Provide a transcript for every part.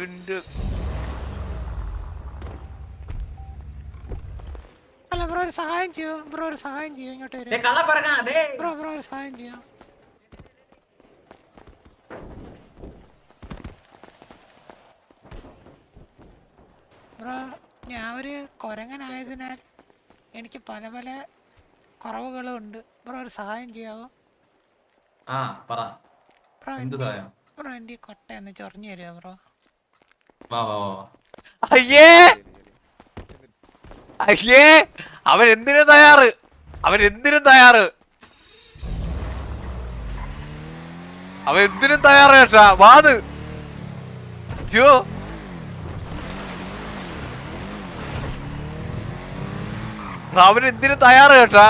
അറിവിന്റെ അല്ല ബ്രോ ഒരു സഹായം ചെയ്യൂ. ബ്രോ ഒരു സഹായം ചെയ്യൂ. ഇങ്ങോട്ട് വരും. ബ്രോ ബ്രോ ഒരു സഹായം ചെയ്യൂ. ബ്രോ ഞാൻ ഒരു കുരങ്ങനായതിനാൽ എനിക്ക് പല പല കുറവുകളും ഉണ്ട്. ബ്രോ ഒരു സഹായം ചെയ്യാവോ? ബ്രോ എന്റെ കൊട്ടയൊന്ന് ചൊറിഞ്ഞു തരുമോ ബ്രോ? വാ വാ വാ വാ. അയ്യേ! അയ്യേ! അവൻ എന്തിനും തയ്യാറ്? അവൻ എന്തിനും തയ്യാറ് അവൻ എന്തിനും തയ്യാറ് ചേട്ടാ? വാത് ജോ അവൻ എന്തിനും തയ്യാറ് കേട്ടാ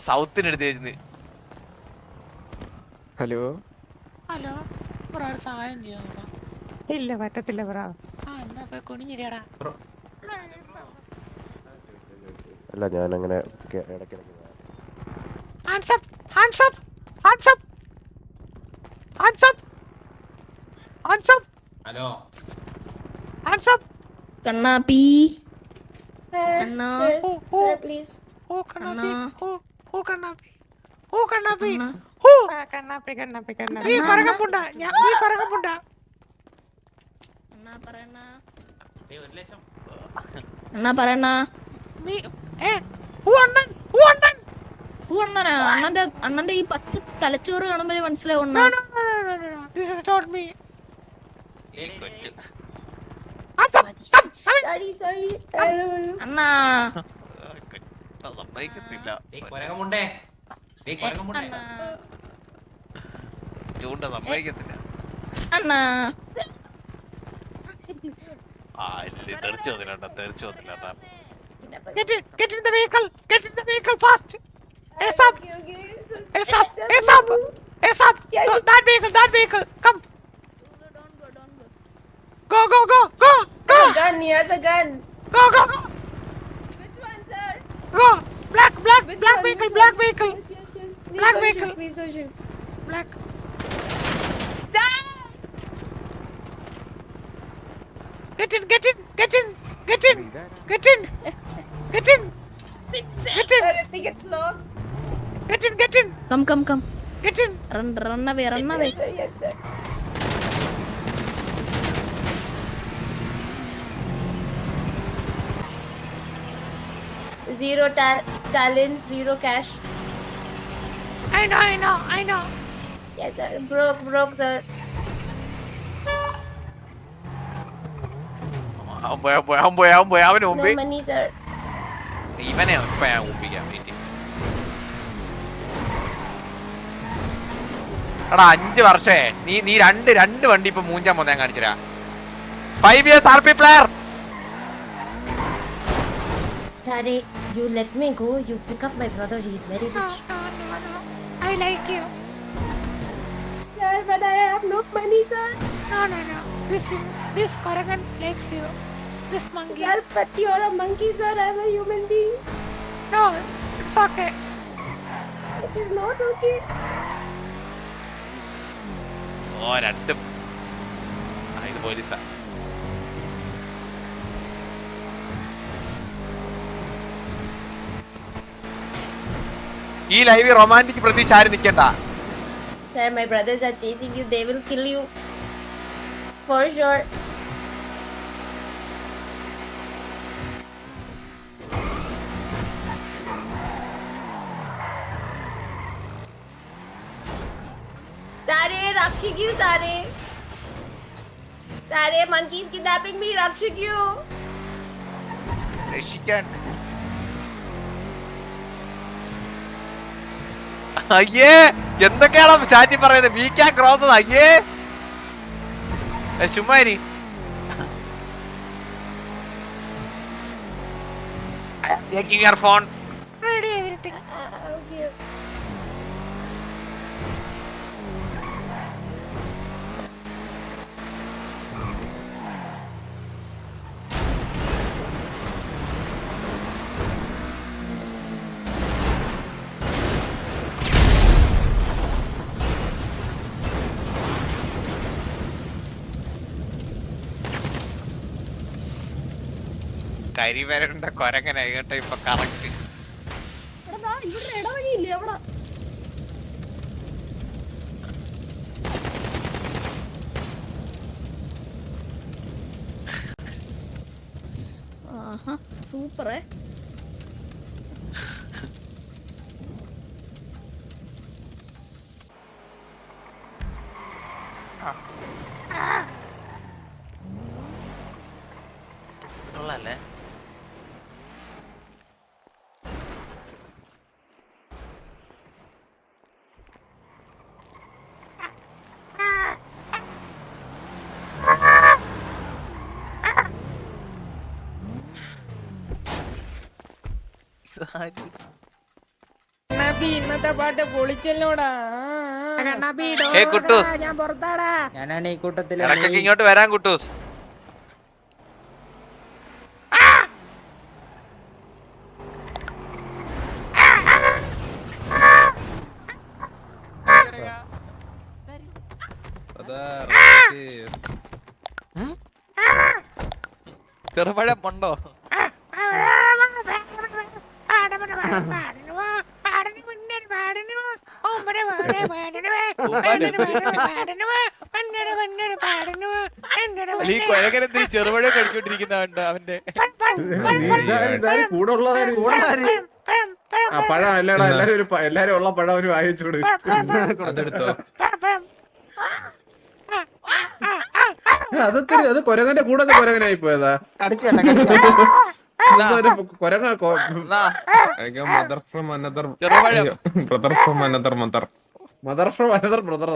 സൗത്തിനെടുത്ത് ചേച്ചി ഹലോ? ഹലോ? ബ്രോ ഒരു സഹായം ചെയ്യാവോ ബ്രോ ഇല്ല പറ്റത്തില്ല ബ്രോ ആ എന്നാ പോയി കുണിഞ്ഞിരിയടാ അല്ല ഞാനങ്ങനെ കെ- ഇടയ്ക്കിടയ്ക്ക് hands up hands up hands up hands up hands up hello? Hands up Kannappi oh. sir, please. ഓ കണ്ണാപ്പി ഓ ഓ കണ്ണാപ്പി ഓ കണ്ണാപ്പി. ഓ അണ്ണന്റെ ഈ പച്ച തലച്ചോറ് കാണുമ്പോഴേ മനസ്സിലാവും ചൂണ്ട സമ്മതിക്കത്തില്ല അണ്ണാ ആ ഇല്ല തെറിച്ചു വന്നില്ല തെറിച്ചു വന്നില്ല Get in, get in the vehicle, get in the vehicle fast. ASAP, ASAP, ASAP. ASAP. Yes. That vehicle, that vehicle. Come. Go, go, go, go, He go, has a gun, he has a gun. go, go, go, Which one, sir? go. Black, black, Which black one, vehicle, black vehicle, Yes, yes, yes. Please Black vehicle. shoot, please don't shoot. black. Get in, get in, get in, get in, get in, get in, get in. I think it's locked. Get in, get in. Come, come, come. Get in. Run, run away, run away. Yes, sir, yes, sir. Zero ta talent, zero cash. I know, I know, I know. Yes, sir. Broke, broke, sir. അവൻ പോയി അവൻ പോയി അവൻ പോയി അവൻ പോയി അവന് മുമ്പേ ഇവനെ ഇപ്പൊ ഞാൻ മുമ്പിക്കാം വീട്ടിൽ എടാ അഞ്ച് വർഷേ നീ നീ രണ്ട് രണ്ട് വണ്ടി ഇപ്പൊ മൂഞ്ചാൻ പോന്നെ ഞാൻ കാണിച്ചരാ five years R P player Sare, you let me go. You pick up my brother. He's very No, rich. no, no, no. I like you. Sir, but I have no money, sir. No, no, no. This this Koragan likes you. This monkey. Sir, but you're a monkey, sir. I'm a human being. No, it's okay. It is not okay. ഓ രണ്ടും ആ ഇത് പോലീസാ ഈ live romantic പ്രതീക്ഷ ആരും നിൽക്കണ്ട Sir, my brothers are chasing you. They will kill you. For sure. Sare, Rakshik you, Sare. Sare, is kidnapping me, Rakshik you. രക്ഷിക്കാൻ അയ്യേ എന്തൊക്കെയാണ് ചാറ്റി പറയുന്നത് വി ക്യാൻ ക്രോസ് അയ്യേ ചുമ്മാ ഇനി taking your phone Ready everything. Uh, വരണ്ട കൊരങ്ങനായി കേട്ടോ ഇപ്പൊ കറക്റ്റ് സൂപ്പറേ. ഇന്നത്തെ പാട്ട് പൊളിച്ചല്ലോടാ ഏ കുട്ടൂസ് ഞാൻ പുറത്താടാ. ഞാനാണ് ഈ കൂട്ടത്തിൽ ഇടയ്ക്കൊക്കെ ഇങ്ങോട്ട് വരാൻ കുട്ടൂസ്. ചെറുപഴം ഉണ്ടോ? ഈ കൊരകനെന്തിന് ചെറുപഴം കഴിച്ചോണ്ടിരിക്കുന്ന അവന്റെ? കൂടെ ഉള്ളതാര് ആ പഴം അല്ലടാ എല്ലാരും ഒരു എല്ലാരും ഉള്ള പഴം ഒരു വായിച്ചോട് അതെടുത്തോ. അതൊക്കെ അത് കൊരങ്ങന്റെ കൂടെ കൊരങ്ങനായി പോയതാ. Mother from another brother from another mother mother from another brother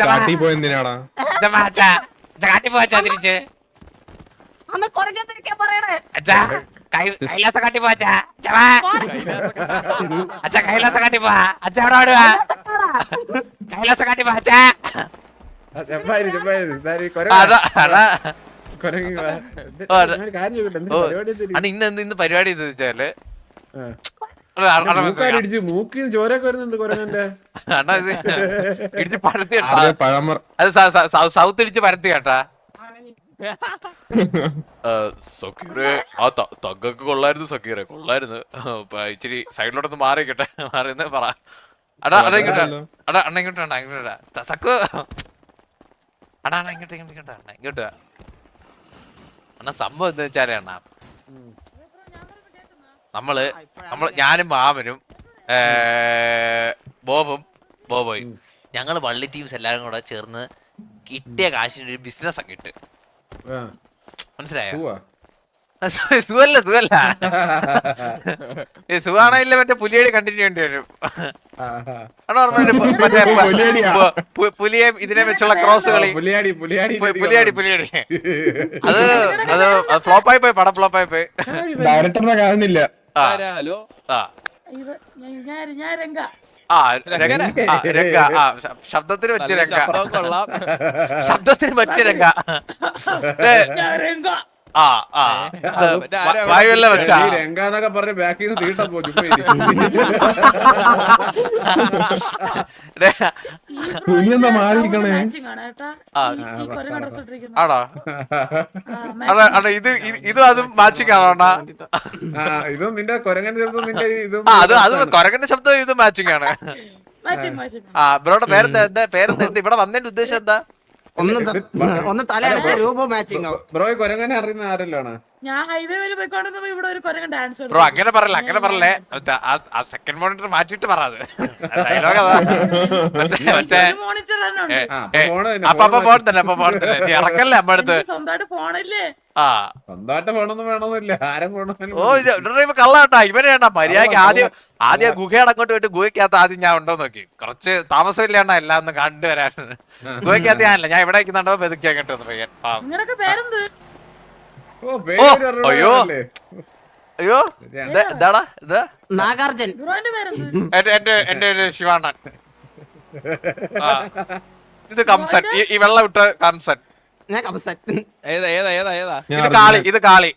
കാട്ടി പോയെന്തിനാടാ കാട്ടി പോ അച്ഛാ തിരിച്ച് അച്ഛാ കൈ കൈലാസ കാട്ടി പോ അച്ഛാ. അച്ഛാ അച്ഛാ കൈലാസ കാട്ടി പോ അച്ഛാ. അവിടെ ഓടുവാ കൈലാസ കാട്ടി പോ അച്ഛാ. ഇത് ഇന്ന് എന്ത് ഇന്ന് പരിപാടി എന്ന് വെച്ചാൽ? അത് സൗത്ത് ഇടിച്ച് പരത്തി കേട്ടാ. സക്കീറെ ആ തഗ്ഗൊക്കെ കൊള്ളായിരുന്നു സക്കീറെ. കൊള്ളായിരുന്നു. ഇച്ചിരി സൈഡിലോട്ടൊന്ന് മാറിക്കട്ടെ മാറി പറ. അടാ അടാ ഇങ്ങോട്ട്. അടാ അണ്ണ ഇങ്ങോട്ട് അണ്ണ ഇങ്ങോട്ട് സക്കു. അടാ അണ്ണ ഇങ്ങോട്ട് ഇങ്ങോട്ട് ഇങ്ങോട്ട് അണ്ണ ഇങ്ങോട്ട് വാ. അണ്ണ സംഭവം എന്താ വെച്ചാലേ അണ്ണ നമ്മൾ നമ്മൾ ഞാനും മാമനും ബോബും ബോബോയും ഞങ്ങൾ വള്ളി ടീംസ് എല്ലാരും കൂടെ ചേർന്ന് കിട്ടിയ കാശിന് ഒരു ബിസിനസ് ഒക്കെ ഇട്ട്. മനസ്സിലായോ. സുഖല്ല സുഖല്ല. ഈ ഇല്ല മറ്റേ പുലിയടി കണ്ടിന്യൂ ചെയ്യേണ്ടി വരും. ആണോ മറ്റേ പുലിയേം ഇതിനെ വെച്ചുള്ള ക്രോസ് കളി. പുലിയാടി പുലിയാടി പുലിയടി പുലിയടി. അത് അത് ഫ്ലോപ്പായി പോയി പടം ഫ്ലോപ്പായി പോയി. ഡയറക്ടറിനെ കാണുന്നില്ല. ആ. ഹലോ? ആ. ഞാൻ ഞാൻ രംഗ. ആ, രംഗ ആ ശ- ശബ്ദത്തിന് പറ്റിയ രംഗ. ശബ്ദത്തിന് പറ്റിയ രംഗ. ആ ആ. വെച്ചാ. പറഞ്ഞ് ബാക്കിൽ നിന്ന് തീട്ടം പോയി. കുഞ്ഞെന്താ മാറിയിരിക്കണേ? ആ, ആണോ? അടാ അടാ ഇത് ഇത്- അതും മാച്ചിങ് ആണോ ഇതും നിന്റെ കൊരങ്ങന്റെ ശബ്ദം നിന്റെ ഇതും അത് അത് കൊരങ്ങന്റെ ശബ്ദം ഇത് മാച്ചിങ് ആണ്. ആ ബ്രോടെ പേരെന്താ? എന്താ പേരെന്താ? എന്താ ഇവിടെ വന്നതിന്റെ ഉദ്ദേശം എന്താ? ഒന്ന് തലയടച്ച രൂപ മാച്ചിങ് ബ്രോ ഈ കൊരങ്ങനെ അറിയുന്ന ആരല്ലാണ്? ഞാൻ ഹൈവേ വരെ പോയിക്കൊണ്ടിരുന്നപ്പോ ഇവിടെ ഒരു കൊരങ്ങൻ ഡാൻസ് ബ്രോ അങ്ങനെ പറയല അങ്ങനെ പറയല്ലേ. ആ- സെക്കൻഡ് മോണിറ്റർ മാറ്റിയിട്ട് പറ അത്. ഡയലോഗ് അതാ. മറ്റേ മോണിറ്റർ തന്നെ അപ്പൊ ഫോൺ തന്നെ അപ്പൊ ഫോൺ തന്നെ. ഇറക്കല്ലേ അമ്മ അടുത്ത് സ്വന്തമായിട്ട് ഫോണില്ലേ സ്വന്തമായിട്ട് ഫോണൊന്നും വേണമെന്നില്ല ആരും ഓ ഡ്രൈവ് കള്ളാട്ടാ. ഇവനെയാണ്ടാ മര്യാദയ്ക്ക് ആദ്യം ആദ്യം ഗുഹയുടെ അങ്ങോട്ട് പോയിട്ട് ഗുഹയ്ക്കകത്ത് ആദ്യം ഞാൻ ഉണ്ടോ നോക്കി. കുറച്ച് താമസമില്ലാണ്ടാ എല്ലാം ഒന്ന് കണ്ടുവരാൻ. ഗുഹയ്ക്കകത്ത് ഞാനല്ല ഞാൻ ഇവിടെ നിൽക്കുന്നുണ്ടോ ബെതുക്കിയാ കേട്ടോ പയ്യൻ അയ്യോ. അയ്യോ എന്താടാ ഇത്? നാഗാർജൻ. എന്റെ എന്റെ ഒരു ശിവാണൻ ആ. ഇത് കംസൻ. ഈ- ഈ വെള്ളം ഇട്ട കംസൻ. ഞാൻ ഏതാ ഏതാ ഏതാ ഏതാ? ഇത് കാളി ഇത് കാളി.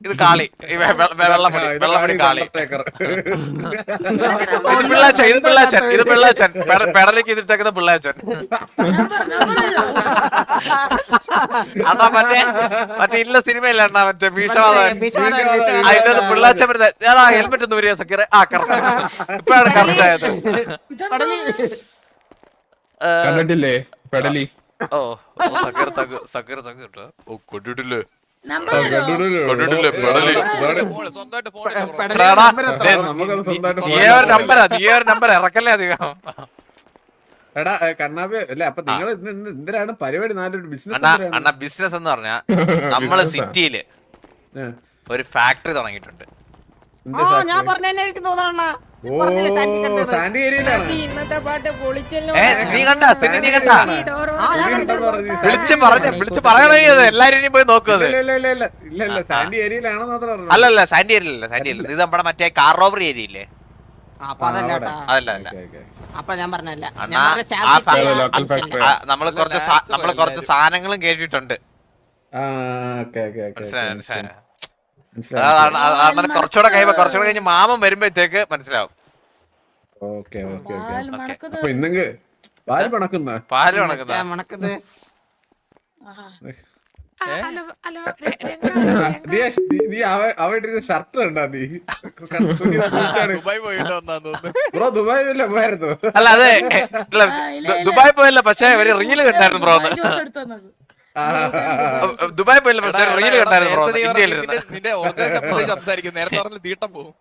ഇത് കാളി. ഈ വെ- വെ- കാളി. ഇത് പിള്ളാച്ചൻ ഇത് പിള്ളാച്ചൻ ഇത് പിള്ളാച്ചൻ. പെട- പെടലിക്ക് ഇതിട്ടേക്കുന്ന പിള്ളാച്ചൻ. അതാ മറ്റേ മറ്റേ ഇല്ല സിനിമയില്ല അണ്ണാ മറ്റേ ഭീഷണ അതിന്റെ പിള്ളാച്ചൻ വരുന്നത് ഏതാ ഹെൽമെറ്റ് ഒന്ന് വരിക സക്കീറെ ആ കറക്റ്റ്. ഇപ്പഴാണ് കറക്റ്റ് ആയത്. കണ്ടിട്ടില്ലേ? പെടലി. ഓ ഓ, സക്കീർ തഗ് സക്കീർ തഗ് കേട്ടോ ഓ കൊണ്ടിട്ടില്ലേ? നമ്പർ കണ്ടിട്ടില്ലേ? പെടലി. ഇറക്കല്ലേ അധികം? എടാ അല്ല അപ്പൊ നിങ്ങൾ എന്തിനാണ് പരിപാടി? നാലൊരു ബിസിനസ് അണ്ണാ ബിസിനസ് എന്ന് പറഞ്ഞാ നമ്മൾ സിറ്റിയിൽ ഒരു ഫാക്ടറി തുടങ്ങിയിട്ടുണ്ട്. ഞാൻ ഇന്നത്തെ പാട്ട് പൊളിച്ചല്ലോ. നീ കണ്ട സിനി നീ കണ്ട. ആ ഞാൻ കണ്ടു വിളിച്ച് പറഞ്ഞ വിളിച്ച് പറയണേ അത് എല്ലാരും ഇനി പോയി നോക്കുന്നത് അത്. ഇല്ല ഇല്ല ഇല്ല ഇല്ല ഇല്ല ഇല്ല സാൻഡി ഏരിയയിലാണെന്ന് മാത്രം അല്ലല്ല സാൻഡി ഏരിയല്ല സാൻഡി ഏരിയല്ല ഇത് നമ്മുടെ മറ്റേ കാർ റോബറി ഏരിയ ഇല്ലേ അപ്പൊ അതല്ല അവിടെ. കേട്ടാ. അതല്ല അല്ല ഓക്കേ, ഓക്കേ. അപ്പൊ ഞാൻ പറഞ്ഞല്ല അണ്ണാ, പറഞ്ഞ ആ സാക്ഷിത്തെ local factory. ആ, നമ്മൾ കുറച്ച് സാ- നമ്മൾ കുറച്ച് സാധനങ്ങളും കേട്ടിട്ടുണ്ട്. ആ ഓക്കേ ഓക്കേ ഓക്കേ മനസ്സിലായോ ഓക്കേ, മനസ്സിലായോ. അതാണ് കുറച്ചുകൂടെ കഴിയുമ്പോ കുറച്ചുകൂടെ കഴിഞ്ഞ് മാമൻ വരുമ്പോഴത്തേക്ക് മനസ്സിലാവും. Okay okay okay. അപ്പൊ ഇന്നെങ്കിൽ പാൽ പണക്കുന്ന പാൽ രംഗ, നീ രംഗ. നീ- നീ അവരുടെ ഷർട്ട് ഉണ്ടാ നീ? ബ്രോ ദുബായിലല്ലേ പോയായിരുന്നു. അല്ല അതെ. ദുബായ് പോയല്ല പക്ഷെ ഒരു റീൽ കണ്ടായിരുന്നു ബ്രോ ദുബായ് റീൽ പോയല്ല പക്ഷെ റീൽ കണ്ടായിരുന്നു സംസാരിക്കും നേരത്തെ പറഞ്ഞ തീട്ടം പോകും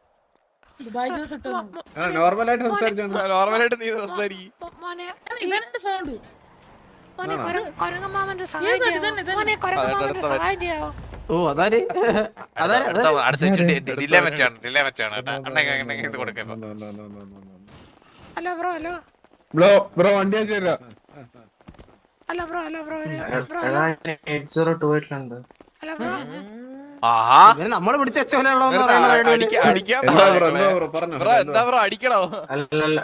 ദുബായ് ജ്യൂസ് ഇട്ട് തന്നത്. നോർമലായിട്ട് സംസാരിച്ചാണ് നോർമലായിട്ട് നീ സംസാരിക്കും. ഓ അതാര്? ഡിലേ മറ്റാണ് ഡിലേ മറ്റാണ് ഇത് കൊടുക്കാം hello bro hello. Bro bro വണ്ടി അയച്ചു തരാം. ഹലോ ബ്രോ അല്ല ബ്രോ ബ്രോ ഹലോ ബ്രോ. നമ്മൾ പിടിച്ച എന്താ ബ്രോ പാടില്ല. ബ്രോ പറഞ്ഞു ബ്രോ എന്താ ബ്രോ? അടിക്കണോ? അല്ലല്ല.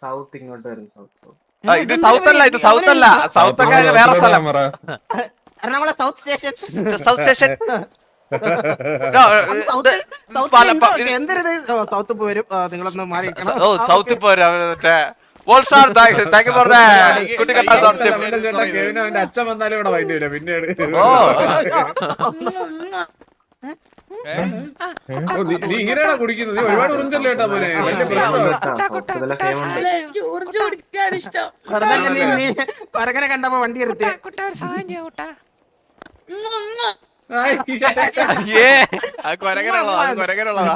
സൗത്ത് ഇങ്ങോട്ട് വരും സൗത്ത് സൗത്ത് ഇത് സൗത്ത് അല്ല ഇത് സൗത്ത് അല്ല. സൗത്ത് ഒക്കെ വേറെ സ്ഥലം. Ernakulam south station south station south south south പോരും നിങ്ങളൊന്ന് മാറി സൗത്തിൽ പോരാ മറ്റേ. താങ്ക് യു ഫോർ അവന്റെ അച്ഛൻ വന്നാലും ഇവിടെ വൈകില്ല പിന്നീട് ഓ ഓ, നീ- നീ ഇങ്ങനെയാണോ കുടിക്കുന്നത്? നീ ഒരുപാട് ഉറിഞ്ചല്ലേ കേട്ടാ പോലെ വലിയ പ്രശ്നമാണ് കുട്ടാ, കുട്ടാ, കുട്ടാ, കണ്ടപ്പോ വണ്ടി കുട്ടാ, കുട്ടാ കുട്ടാ. കൊരകനുള്ളതാ കൊരകനുള്ളതാ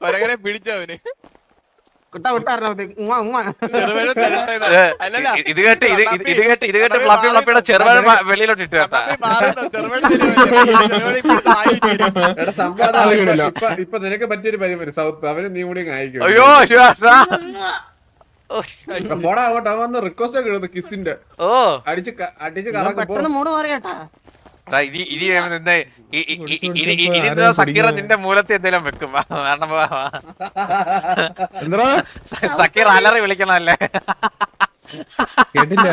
കൊരകനെ പിടിച്ചവന് ഇത് കേട്ട് ഇത് ഇത് ഇത് കേട്ട് ഇത് കേട്ട് ഫ്ലഫി ഫ്ലാപ്പിയുടെ ചെറുപഴ വെളിയിലോട്ട് ഇട്ട് കേട്ടാ. ഇപ്പൊ- നിനക്ക് പറ്റിയൊരു പരി വരും. സൗത്ത് അവന് നീ കൂടി അയക്കും അയ്യോ പോടാ അങ്ങോട്ട്. അവൻ വന്ന് റിക്വസ്റ്റ് ഒക്കെ കിസിന്റെ ഓ. അടിച്ച് അടിച്ച് കറങ്ങി മൂട് ഇനി നിന്ന് സക്കീറ നിന്റെ മൂലത്തിൽ എന്തെങ്കിലും വെക്കും. കാരണം. സക്കീർ അലറി വിളിക്കണല്ലേ കേട്ടില്ല.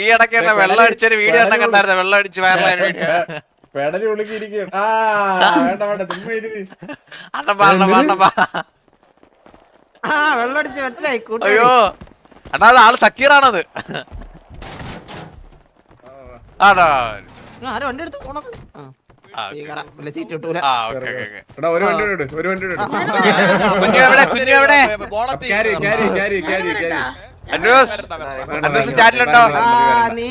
ഈ ഇടയ്ക്ക് തന്നെ വെള്ളം അടിച്ചൊരു വീഡിയോ എണ്ണം കണ്ടായിരുന്നു? വെള്ളം അടിച്ച് വയറലായ വീഡിയോ? പെടലി ആ വേണ്ട വേണ്ട ചുമ്മാ ഇരുന്ന്. അണ്ണപ്പാ അണ്ണപ്പാ അണ്ണപ്പാ ആ വെള്ളമടിച്ച് മനസ്സിലായി കൂട്ടി അയ്യോ അണ്ണാ അത് ആൾ സക്കീറാണത്. ആരും വണ്ടി എടുത്ത് പോണത് സീറ്റ് കിട്ടൂല ആ ഓക്കെ ഓക്കെ ഓക്കെ എടാ ഒരു വണ്ടി ഇട് ഒരു വണ്ടി ഇട് കുഞ്ഞു എവിടെ കുഞ്ഞു എവിടെ carry carry carry carry carry നീ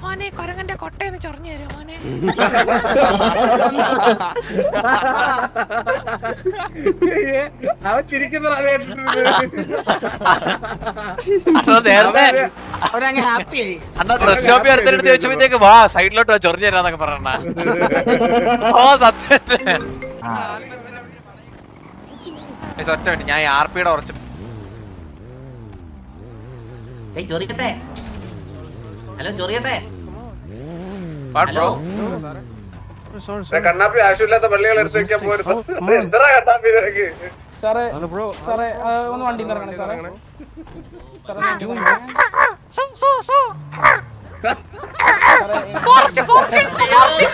മോനെ കൊരങ്ങന്റെ കൊട്ടയെന്ന് ചൊറഞ്ഞു തരുമോ മോനെ? അവൻ. അണ്ണാ ഹാപ്പി ആയി. അണ്ണാ ഡ്രസ് ഷോപ്പിൽ അടുത്തെടുത്ത് ചോദിച്ചപ്പോഴത്തേക്ക് വാ സൈഡിലോട്ട് വാ ചൊറിഞ്ഞു തരാന്നൊക്കെ പറഞ്ഞ ഓ സത്യം ഒറ്റ മിനിറ്റ് ഞാൻ ആർ പിയുടെ കുറച്ച് ചൊറിയട്ടെ ഹലോ ചൊറിയട്ടെ? ബ്രോ കണ്ണാപ്പി ആവശ്യമില്ലാത്ത പള്ളികൾ എടുത്ത് വെക്കാൻ പോരുത്. എന്താ കണ്ണാപ്പി നിനക്ക് സാറേ സാറേ ഒന്ന് വണ്ടി ഇറങ്ങണേ സാറേ. So so so forest forest forest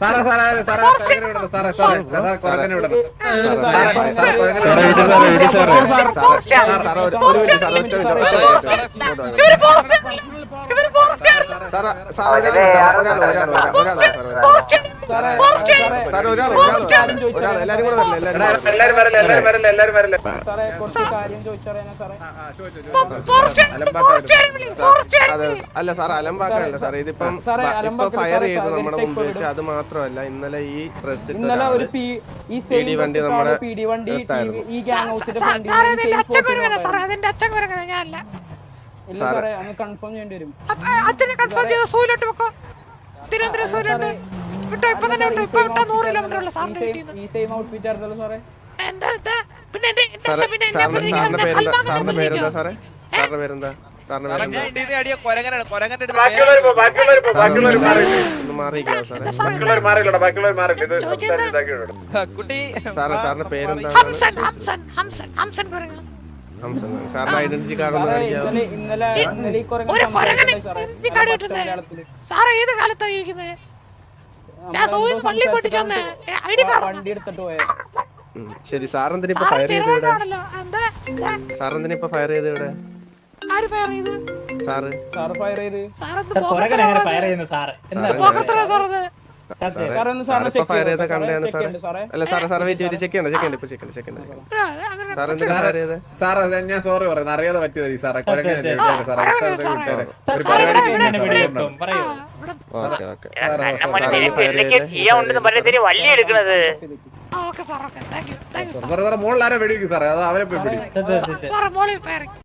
സാറേ സാറേ സാറേ കൊരങ്ങനെ വിടണം സാറേ സാറേ സാറേ കൊരങ്ങനെ വിടണം സാറേ സാറേ കൊരങ്ങനെ വിടണം സാറേ ഒരു ഒരു മിനിറ്റ് സാറേ ഒറ്റ മിനിറ്റ് ഒറ്റ മിനിറ്റ് ഇവർ ഫോറസ്റ്റ് ഇവർ അല്ല സാർ അലമ്പാക്കാനല്ല സാർ ഇതിപ്പം ഇപ്പൊ ഫയർ ചെയ്ത് നമ്മുടെ മുമ്പിൽ മുമ്പ് വെച്ച്. അത് മാത്രമല്ല ഇന്നലെ ഈ ഡ്രസ് ഇന്നലെ ഒരു പി വണ്ടി നമ്മുടെ പി ഡി വണ്ടി. ഈ ഗ്യാങ് ഹൗസിന്റെ അതിന്റെ അച്ഛൻ ഞാനല്ല കൺഫേം ചെയ്യേണ്ടി വരും. അച്ഛനെ കൺഫേം ചെയ്ത? സൂയിലോട്ട് വെക്കോ തിരുവനന്തപുരം വിട്ടോ? ഇപ്പൊ തന്നെ വിട്ടോ ഇപ്പൊ വിട്ടാ നൂറ് കിലോമീറ്റർ ഉള്ള സാറിന്റെ ഈ സെയിം ഔട്ട്ഫിറ്റ് ആയിരുന്നല്ലോ സാറേ. എന്താ? പിന്നെ എന്റെ പിന്നെ സാറിന്റെ പേരെന്താ? സാറിന്റെ പേരെന്താ? സാറേ? സാറിന്റെ പേരെന്താ? സാറിന്റെ പേരെന്താ? സാറിന്റെ ഐഡന്റിറ്റി കാർഡ് ഇട്ടില്ലേ? ഏത് കാലത്താ ജീവിക്കുന്നത് ഞാൻ നിന്ന് പള്ളി പൊട്ടിച്ചു വന്നേ ഐ വണ്ടി എടുത്തിട്ട് പോയ. ശരി സാറെന്തിനാ ഇപ്പൊ സാറ് ഫയർ ചെയ്ത് ഇവിടെ? സാർ എന്താ? എന്താ? സാറെന്തിനാ ഇപ്പൊ ഫയർ ചെയ്ത് ഇവിടെ? ആര് ഫയർ ചെയ്ത്? സാറ്. സാറ് ഫയർ ചെയ്ത്. സാറ് സാർ സാറേ? സാറേ ഞാൻ സോറി പറയുന്നത് അറിയാതെ പറ്റിയതായി സാറേ കൊരങ്ങനെ മുകളിൽ ആരെ വെടിവെക്കും സാറേ അത് അവരെ പോയി പിടിക്കും മോളിൽ